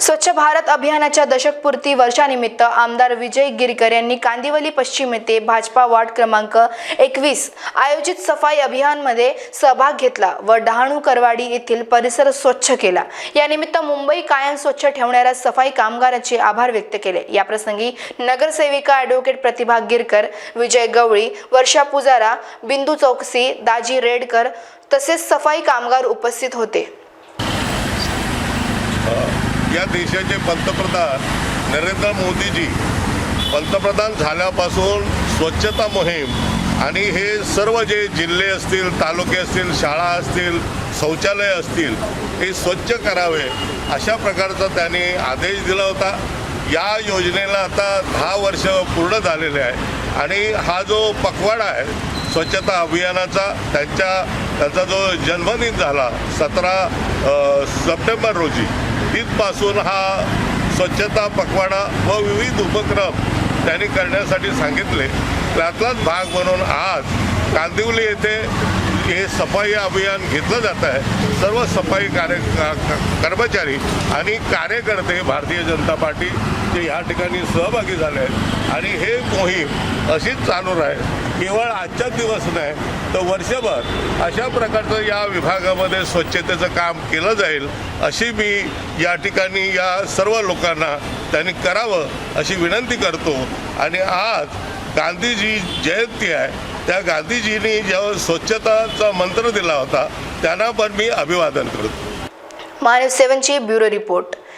स्वच्छ भारत अभियानाच्या दशकपूर्ती वर्षानिमित्त आमदार विजय गिरकर यांनी कांदिवली पश्चिम येथे भाजपा वार्ड क्रमांक एकवीस आयोजित सफाई अभियानमध्ये सहभाग घेतला व डहाणू करवाडी येथील परिसर स्वच्छ केला. यानिमित्त मुंबई कायम स्वच्छ ठेवणाऱ्या सफाई कामगारांचे आभार व्यक्त केले. याप्रसंगी नगरसेविका ॲडव्होकेट प्रतिभा गिरकर विजय गवळी वर्षा पुजारा बिंदू चौकसी दाजी रेडकर तसेच सफाई कामगार उपस्थित होते. या देशाचे पंतप्रधान नरेंद्र मोदीजी पंतप्रधान झाल्यापासून स्वच्छता मोहीम आणि हे सर्व जे जिल्हे असतील तालुके असतील शाळा असतील शौचालय असतील हे स्वच्छ करावे अशा प्रकारचा त्यांनी आदेश दिला होता. या योजनेला आता दहा वर्ष पूर्ण झालेले आहे. आणि हा जो पखवाडा आहे स्वच्छता अभियानाचा त्यांच्या त्यांचा जो जन्मदिन झाला सतरा सप्टेंबर रोजी तिथपासून हा स्वच्छता पखवाडा व विविध उपक्रम त्यांनी करण्यासाठी सांगितले. त्यातलाच भाग म्हणून आज कांदिवली येथे हे सफाई अभियान घेतलं जात आहे. सर्व सफाई कार्य का- कर्मचारी आणि कार्यकर्ते भारतीय जनता पार्टी जे या ठिकाणी सहभागी झाले आहेत. आणि हे मोहीम अशीच चालू राहील. केवळ आजच्याच दिवस नाही तर वर्षभर अशा प्रकारचं या विभागामध्ये स्वच्छतेचं काम केलं जाईल अशी मी या ठिकाणी या सर्व लोकांना त्यांनी करावं अशी विनंती करतो. आणि आज गांधीजी जयंती आहे त्या गांधीजींनी जेव्हा स्वच्छताचा मंत्र दिला होता त्यांना पण मी अभिवादन करतो. मानव सेवनची ब्युरो रिपोर्ट.